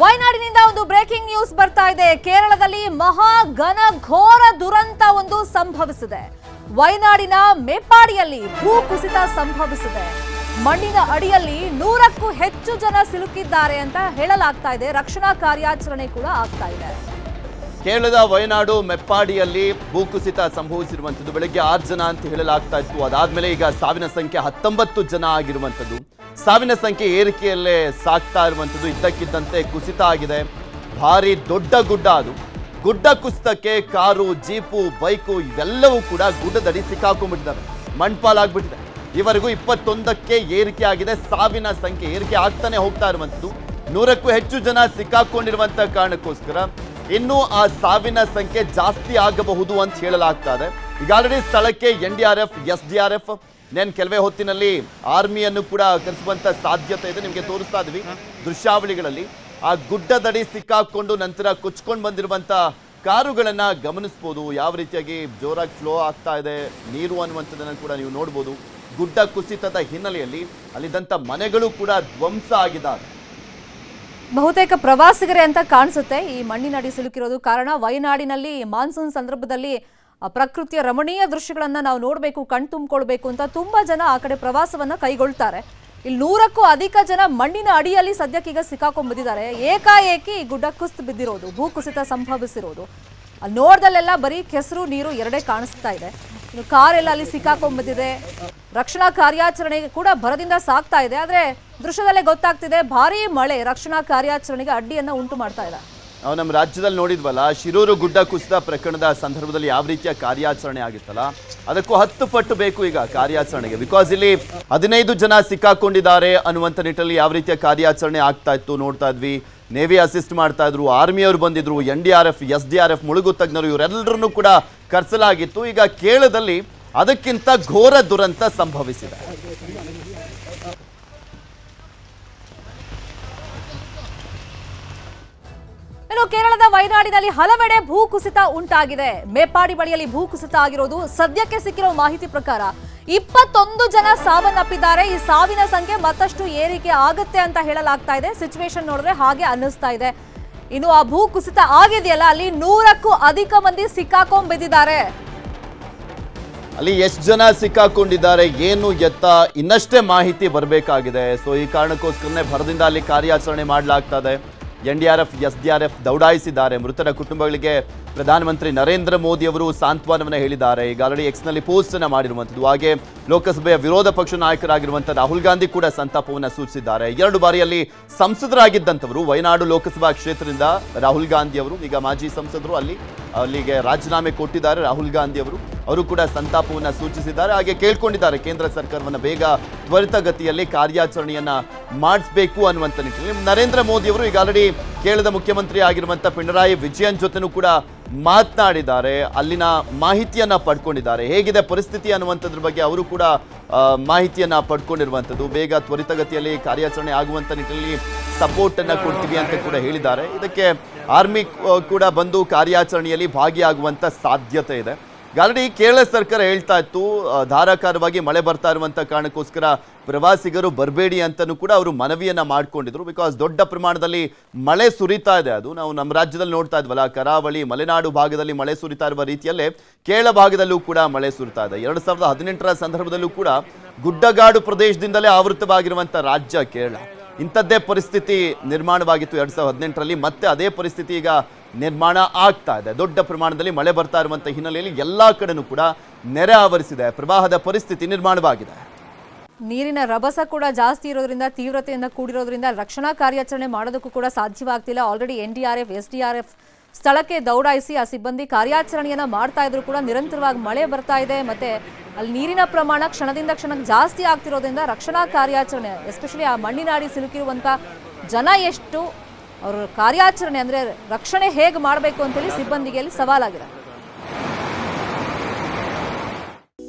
ವಯನಾಡಿನಿಂದ ಒಂದು breaking news ಬರ್ತಾ ಇದೆ. ಕೇರಳದಲ್ಲಿ ಮಹಾ ಘನ ಘೋರ ದುರಂತ ಒಂದು ಸಂಭವಿಸಿದೆ. ವಯನಾಡಿನ ಮೇಪಾಡಿಯಲ್ಲಿ ಭೂಕುಸಿತ ಸಂಭವಿಸಿದೆ. ಮಣ್ಣಿನ ಅಡಿಯಲ್ಲಿ ನೂರಕ್ಕೂ ಹೆಚ್ಚು ಜನ ಸಿಲುಕಿದ್ದಾರೆ ಅಂತ ಹೇಳಲಾಗ್ತಾ ಇದೆ. ರಕ್ಷಣಾ ಕಾರ್ಯಾಚರಣೆ ಕೂಡ ಆಗ್ತಾ ಇದೆ. ಕೇರಳದ ವಯನಾಡು ಮೆಪ್ಪಾಡಿಯಲ್ಲಿ ಭೂಕುಸಿತ ಸಂಭವಿಸಿರುವಂಥದ್ದು. ಬೆಳಗ್ಗೆ ಆರು ಜನ ಅಂತ ಹೇಳಲಾಗ್ತಾ ಇತ್ತು. ಅದಾದ್ಮೇಲೆ ಈಗ ಸಾವಿನ ಸಂಖ್ಯೆ ಹತ್ತೊಂಬತ್ತು ಜನ ಆಗಿರುವಂಥದ್ದು. ಸಾವಿನ ಸಂಖ್ಯೆ ಏರಿಕೆಯಲ್ಲೇ ಸಾಕ್ತಾ ಇರುವಂಥದ್ದು. ಇದ್ದಕ್ಕಿದ್ದಂತೆ ಕುಸಿತ ಆಗಿದೆ. ಭಾರಿ ದೊಡ್ಡ ಗುಡ್ಡ ಅದು. ಗುಡ್ಡ ಕುಸಿತಕ್ಕೆ ಕಾರು, ಜೀಪು, ಬೈಕು ಇವೆಲ್ಲವೂ ಕೂಡ ಗುಡ್ಡದಡಿ ಸಿಕ್ಕಾಕೊಂಡ್ಬಿಟ್ಟಿದ್ದಾರೆ ಮಣ್ಪಾಲಾಗ್ಬಿಟ್ಟಿದೆ ಇವರೆಗೂ ಇಪ್ಪತ್ತೊಂದಕ್ಕೆ ಏರಿಕೆ ಆಗಿದೆ. ಸಾವಿನ ಸಂಖ್ಯೆ ಏರಿಕೆ ಆಗ್ತಾನೆ ಹೋಗ್ತಾ ಇರುವಂಥದ್ದು. ನೂರಕ್ಕೂ ಹೆಚ್ಚು ಜನ ಸಿಕ್ಕಾಕೊಂಡಿರುವಂಥ ಕಾರಣಕ್ಕೋಸ್ಕರ ಇನ್ನೂ ಆ ಸಾವಿನ ಸಂಖ್ಯೆ ಜಾಸ್ತಿ ಆಗಬಹುದು ಅಂತ ಹೇಳಲಾಗ್ತಾ ಇದೆ ಈಗ ಆಲ್ರೆಡಿ ಸ್ಥಳಕ್ಕೆ N D R F, S D R F ನೆನ್ ಕೆಲವೇ ಹೊತ್ತಿನಲ್ಲಿ ಆರ್ಮಿಯನ್ನು ಕೂಡ ಕರೆಸುವಂತ ಸಾಧ್ಯತೆ ಇದೆ. ನಿಮಗೆ ತೋರಿಸ್ತಾ ಇದ್ವಿ ದೃಶ್ಯಾವಳಿಗಳಲ್ಲಿ. ಆ ಗುಡ್ಡದಡಿ ಸಿಕ್ಕಾಕೊಂಡು ನಂತರ ಕೊಚ್ಕೊಂಡು ಬಂದಿರುವಂತ ಕಾರುಗಳನ್ನ ಗಮನಿಸ್ಬೋದು. ಯಾವ ರೀತಿಯಾಗಿ ಜೋರಾಗಿ ಫ್ಲೋ ಆಗ್ತಾ ಇದೆ, ನೀರು ಅನ್ನುವಂಥದ್ದನ್ನು ಕೂಡ ನೀವು ನೋಡ್ಬೋದು. ಗುಡ್ಡ ಕುಸಿತದ ಹಿನ್ನೆಲೆಯಲ್ಲಿ ಅಲ್ಲಿದ್ದಂಥ ಮನೆಗಳು ಕೂಡ ಧ್ವಂಸ ಆಗಿದ್ದಾವೆ ಬಹುತೇಕ ಪ್ರವಾಸಿಗರೇ ಅಂತ ಕಾಣಿಸುತ್ತೆ. ಈ ಮಣ್ಣಿನಡಿ ಸಿಲುಕಿರೋದು ಕಾರಣ ವಯನಾಡಿನಲ್ಲಿ ಮಾನ್ಸೂನ್ ಸಂದರ್ಭದಲ್ಲಿ ಪ್ರಕೃತಿಯ ರಮಣೀಯ ದೃಶ್ಯಗಳನ್ನ ನಾವು ನೋಡಬೇಕು, ಕಣ್ ತುಂಬಿಕೊಳ್ಬೇಕು ಅಂತ ತುಂಬಾ ಜನ ಆ ಕಡೆ ಪ್ರವಾಸವನ್ನ ಕೈಗೊಳ್ತಾರೆ. ಇಲ್ಲಿ ನೂರಕ್ಕೂ ಅಧಿಕ ಜನ ಮಣ್ಣಿನ ಅಡಿಯಲ್ಲಿ ಸದ್ಯಕ್ಕೀಗ ಸಿಕ್ಕಾಕೊಂಡ್ ಬಂದಿದ್ದಾರೆ ಏಕಾಏಕಿ ಗುಡ್ಡ ಕುಸ್ತು ಬಿದ್ದಿರೋದು, ಭೂಕುಸಿತ ಸಂಭವಿಸಿರೋದು. ನೋಡ್ದಲ್ಲೆಲ್ಲ ಬರೀ ಕೆಸರು, ನೀರು ಎರಡೇ ಕಾಣಿಸ್ತಾ ಇದೆ. ಇನ್ನು ಎಲ್ಲ ಅಲ್ಲಿ ಸಿಕ್ಕಾಕೊಂಡ್ ಬಂದಿದೆ ರಕ್ಷಣಾ ಕಾರ್ಯಾಚರಣೆ ಕೂಡ ಭರದಿಂದ ಸಾಗ್ತಾ ಇದೆ. ಆದ್ರೆ ದೃಶ್ಯದಲ್ಲೇ ಗೊತ್ತಾಗ್ತಿದೆ, ಭಾರೀ ಮಳೆ ರಕ್ಷಣಾ ಕಾರ್ಯಾಚರಣೆಗೆ ಅಡ್ಡಿಯನ್ನ ಉಂಟು ಮಾಡ್ತಾ ಇದೆ. ನಾವು ನಮ್ಮ ರಾಜ್ಯದಲ್ಲಿ ನೋಡಿದ್ವಲ್ಲ, ಶಿರೂರು ಗುಡ್ಡ ಕುಸಿತ ಪ್ರಕರಣದ ಸಂದರ್ಭದಲ್ಲಿ ಯಾವ ರೀತಿಯ ಕಾರ್ಯಾಚರಣೆ ಆಗಿತ್ತಲ್ಲ? ಅದಕ್ಕೂ ಹತ್ತು ಪಟ್ಟು ಬೇಕು ಈಗ ಕಾರ್ಯಾಚರಣೆಗೆ. ಬಿಕಾಸ್ ಇಲ್ಲಿ ಹದಿನೈದು ಜನ ಸಿಕ್ಕಾಕೊಂಡಿದ್ದಾರೆ ಅನ್ನುವಂಥ ನಿಟ್ಟಲ್ಲಿ ಯಾವ ರೀತಿಯ ಕಾರ್ಯಾಚರಣೆ ಆಗ್ತಾ ಇತ್ತು ನೋಡ್ತಾ ಇದ್ವಿ. ನೇವಿ ಅಸಿಸ್ಟ್ ಮಾಡ್ತಾ ಇದ್ರು ಆರ್ಮಿಯವರು ಬಂದಿದ್ರು N D R F S D R F ಮುಳುಗು ತಜ್ಞರು, ಇವರೆಲ್ಲರನ್ನೂ ಕೂಡ ಕರೆಸಲಾಗಿತ್ತು. ಈಗ ಕೇರಳದಲ್ಲಿ ಅದಕ್ಕಿಂತ ಘೋರ ದುರಂತ ಸಂಭವಿಸಿದೆ. ಇನ್ನು ಕೇರಳದ ವಯನಾಡಿನಲ್ಲಿ ಹಲವೆಡೆ ಭೂಕುಸಿತ ಉಂಟಾಗಿದೆ. ಮೇಪಾಡಿ ಬಳಿಯಲ್ಲಿ ಭೂಕುಸಿತ ಆಗಿರೋದು ಸದ್ಯಕ್ಕೆ ಸಿಕ್ಕಿರೋ ಮಾಹಿತಿ ಪ್ರಕಾರ ಇಪ್ಪತ್ತೊಂದು ಜನ ಸಾವನ್ನಪ್ಪಿದ್ದಾರೆ. ಈ ಸಾವಿನ ಸಂಖ್ಯೆ ಮತ್ತಷ್ಟು ಏರಿಕೆ ಆಗುತ್ತೆ ಅಂತ ಹೇಳಲಾಗ್ತಾ ಇದೆ. ಸಿಚುವೇಶನ್ ನೋಡಿದ್ರೆ ಹಾಗೆ ಅನ್ನಿಸ್ತಾ ಇದೆ. ಇನ್ನು ಆ ಭೂಕುಸಿತ ಆಗಿದೆಯಲ್ಲ, ಅಲ್ಲಿ ನೂರಕ್ಕೂ ಅಧಿಕ ಮಂದಿ ಸಿಕ್ಕಾಕೊಂಡ್ ಬಿದ್ದಿದ್ದಾರೆ. ಅಲ್ಲಿ ಎಷ್ಟು ಜನ ಸಿಕ್ಕಾಕೊಂಡಿದ್ದಾರೆ, ಏನು ಎತ್ತ, ಇನ್ನಷ್ಟೇ ಮಾಹಿತಿ ಬರಬೇಕಾಗಿದೆ. ಸೊ ಈ ಕಾರಣಕ್ಕೋಸ್ಕರನೇ ಭರದಿಂದ ಅಲ್ಲಿ ಕಾರ್ಯಾಚರಣೆ ಮಾಡಲಾಗ್ತದೆ N D R F S D R F ದೌಡಾಯಿಸಿದ್ದಾರೆ. ಮೃತರ ಕುಟುಂಬಗಳಿಗೆ ಪ್ರಧಾನಮಂತ್ರಿ ನರೇಂದ್ರ ಮೋದಿ ಅವರು ಸಾಂತ್ವನವನ್ನು ಹೇಳಿದ್ದಾರೆ. ಈಗ ಆಲ್ರೆಡಿ ಎಕ್ಸ್ನಲ್ಲಿ ಪೋಸ್ಟ್ ಅನ್ನ ಮಾಡಿರುವಂಥದ್ದು. ಹಾಗೆ ಲೋಕಸಭೆಯ ವಿರೋಧ ಪಕ್ಷ ನಾಯಕರಾಗಿರುವಂಥ ರಾಹುಲ್ ಗಾಂಧಿ ಕೂಡ ಸಂತಾಪವನ್ನು ಸೂಚಿಸಿದ್ದಾರೆ. ಎರಡು ಬಾರಿಯಲ್ಲಿ ಸಂಸದರಾಗಿದ್ದಂಥವರು ವಯನಾಡು ಲೋಕಸಭಾ ಕ್ಷೇತ್ರದಿಂದ ರಾಹುಲ್ ಗಾಂಧಿ ಅವರು, ಈಗ ಮಾಜಿ ಸಂಸದರು ಅಲ್ಲಿ ಅಲ್ಲಿಗೆ ರಾಜೀನಾಮೆ ಕೊಟ್ಟಿದ್ದಾರೆ ರಾಹುಲ್ ಗಾಂಧಿ ಅವರು. ಅವರು ಕೂಡ ಸಂತಾಪವನ್ನು ಸೂಚಿಸಿದ್ದಾರೆ. ಹಾಗೆ ಕೇಳ್ಕೊಂಡಿದ್ದಾರೆ, ಕೇಂದ್ರ ಸರ್ಕಾರವನ್ನು ಬೇಗ ತ್ವರಿತಗತಿಯಲ್ಲಿ ಕಾರ್ಯಾಚರಣೆಯನ್ನು ಮಾಡಿಸಬೇಕು ಅನ್ನುವಂಥ ನಿಟ್ಟಿನಲ್ಲಿ. ನರೇಂದ್ರ ಮೋದಿ ಅವರು ಈಗ ಆಲ್ರೆಡಿ ಕೇರಳದ ಮುಖ್ಯಮಂತ್ರಿ ಆಗಿರುವಂಥ ಪಿಣರಾಯಿ ವಿಜಯನ್ ಜೊತೆನೂ ಕೂಡ ಮಾತನಾಡಿದ್ದಾರೆ. ಅಲ್ಲಿನ ಮಾಹಿತಿಯನ್ನು ಪಡ್ಕೊಂಡಿದ್ದಾರೆ. ಹೇಗಿದೆ ಪರಿಸ್ಥಿತಿ ಅನ್ನುವಂಥದ್ರ ಬಗ್ಗೆ ಅವರು ಕೂಡ ಮಾಹಿತಿಯನ್ನು ಪಡ್ಕೊಂಡಿರುವಂಥದ್ದು. ಬೇಗ ತ್ವರಿತಗತಿಯಲ್ಲಿ ಕಾರ್ಯಾಚರಣೆ ಆಗುವಂಥ ನಿಟ್ಟಿನಲ್ಲಿ ಸಪೋರ್ಟನ್ನು ಕೊಡ್ತೀವಿ ಅಂತ ಕೂಡ ಹೇಳಿದ್ದಾರೆ. ಇದಕ್ಕೆ ಆರ್ಮಿ ಕೂಡ ಬಂದು ಕಾರ್ಯಾಚರಣೆಯಲ್ಲಿ ಭಾಗಿಯಾಗುವಂಥ ಸಾಧ್ಯತೆ ಇದೆ. ಆಲ್ರೆಡಿ ಕೇರಳ ಸರ್ಕಾರ ಹೇಳ್ತಾ ಇತ್ತು ಧಾರಾಕಾರವಾಗಿ ಮಳೆ ಬರ್ತಾ ಇರುವಂತ ಕಾರಣಕ್ಕೋಸ್ಕರ ಪ್ರವಾಸಿಗರು ಬರಬೇಡಿ ಅಂತಲೂ ಕೂಡ ಅವರು ಮನವಿಯನ್ನ ಮಾಡ್ಕೊಂಡಿದ್ರು. ಬಿಕಾಸ್ ದೊಡ್ಡ ಪ್ರಮಾಣದಲ್ಲಿ ಮಳೆ ಸುರಿತಾ ಇದೆ. ಅದು ನಾವು ನಮ್ಮ ರಾಜ್ಯದಲ್ಲಿ ನೋಡ್ತಾ ಇದ್ವಲ್ಲ, ಕರಾವಳಿ, ಮಲೆನಾಡು ಭಾಗದಲ್ಲಿ ಮಳೆ ಸುರಿತಾ ಇರುವ ರೀತಿಯಲ್ಲೇ ಕೇರಳ ಭಾಗದಲ್ಲೂ ಕೂಡ ಮಳೆ ಸುರಿತಾ ಇದೆ. ಎರಡು ಸಾವಿರದ ಸಂದರ್ಭದಲ್ಲೂ ಕೂಡ ಗುಡ್ಡಗಾಡು ಪ್ರದೇಶದಿಂದಲೇ ಆವೃತವಾಗಿರುವಂಥ ರಾಜ್ಯ ಕೇರಳ. ಇಂಥದ್ದೇ ಪರಿಸ್ಥಿತಿ ನಿರ್ಮಾಣವಾಗಿತ್ತು ಎರಡು ಸಾವಿರದ ಹದಿನೆಂಟರಲ್ಲಿ, ಮತ್ತೆ ಅದೇ ಪರಿಸ್ಥಿತಿ ಈಗ ನಿರ್ಮಾಣ ಆಗ್ತಾ ಇದೆ. ದೊಡ್ಡ ಪ್ರಮಾಣದಲ್ಲಿ ಮಳೆ ಬರ್ತಾ ಇರುವಂಥ ಹಿನ್ನೆಲೆಯಲ್ಲಿ ಎಲ್ಲಾ ಕಡೆನೂ ಕೂಡ ನೆರೆ ಆವರಿಸಿದೆ. ಪ್ರವಾಹದ ಪರಿಸ್ಥಿತಿ ನಿರ್ಮಾಣವಾಗಿದೆ. ನೀರಿನ ರಭಸ ಕೂಡ ಜಾಸ್ತಿ ಇರೋದ್ರಿಂದ, ತೀವ್ರತೆಯಿಂದ ಕೂಡಿರೋದ್ರಿಂದ ರಕ್ಷಣಾ ಕಾರ್ಯಾಚರಣೆ ಮಾಡೋದಕ್ಕೂ ಕೂಡ ಸಾಧ್ಯವಾಗ್ತಿಲ್ಲ. Already N D R F S D R F ಸ್ಥಳಕ್ಕೆ ದೌಡಾಯಿಸಿ ಆ ಸಿಬ್ಬಂದಿ ಕಾರ್ಯಾಚರಣೆಯನ್ನು ಮಾಡ್ತಾ ಇದ್ರು ಕೂಡ ನಿರಂತರವಾಗಿ ಮಳೆ ಬರ್ತಾ ಇದೆ. ಮತ್ತೆ ಅಲ್ಲಿ ನೀರಿನ ಪ್ರಮಾಣ ಕ್ಷಣದಿಂದ ಕ್ಷಣಕ್ಕೆ ಜಾಸ್ತಿ ಆಗ್ತಿರೋದ್ರಿಂದ ರಕ್ಷಣಾ ಕಾರ್ಯಾಚರಣೆ ಎಸ್ಪೆಷಲಿ ಆ ಮಣ್ಣಿನಾಡಿ ಸಿಲುಕಿರುವಂತ ಜನ ಎಷ್ಟು, ಅವರ ಕಾರ್ಯಾಚರಣೆ ಅಂದ್ರೆ ರಕ್ಷಣೆ ಹೇಗೆ ಮಾಡಬೇಕು ಅಂತೇಳಿ ಸಿಬ್ಬಂದಿಗೆ ಅಲ್ಲಿ ಸವಾಲಾಗಿದೆ.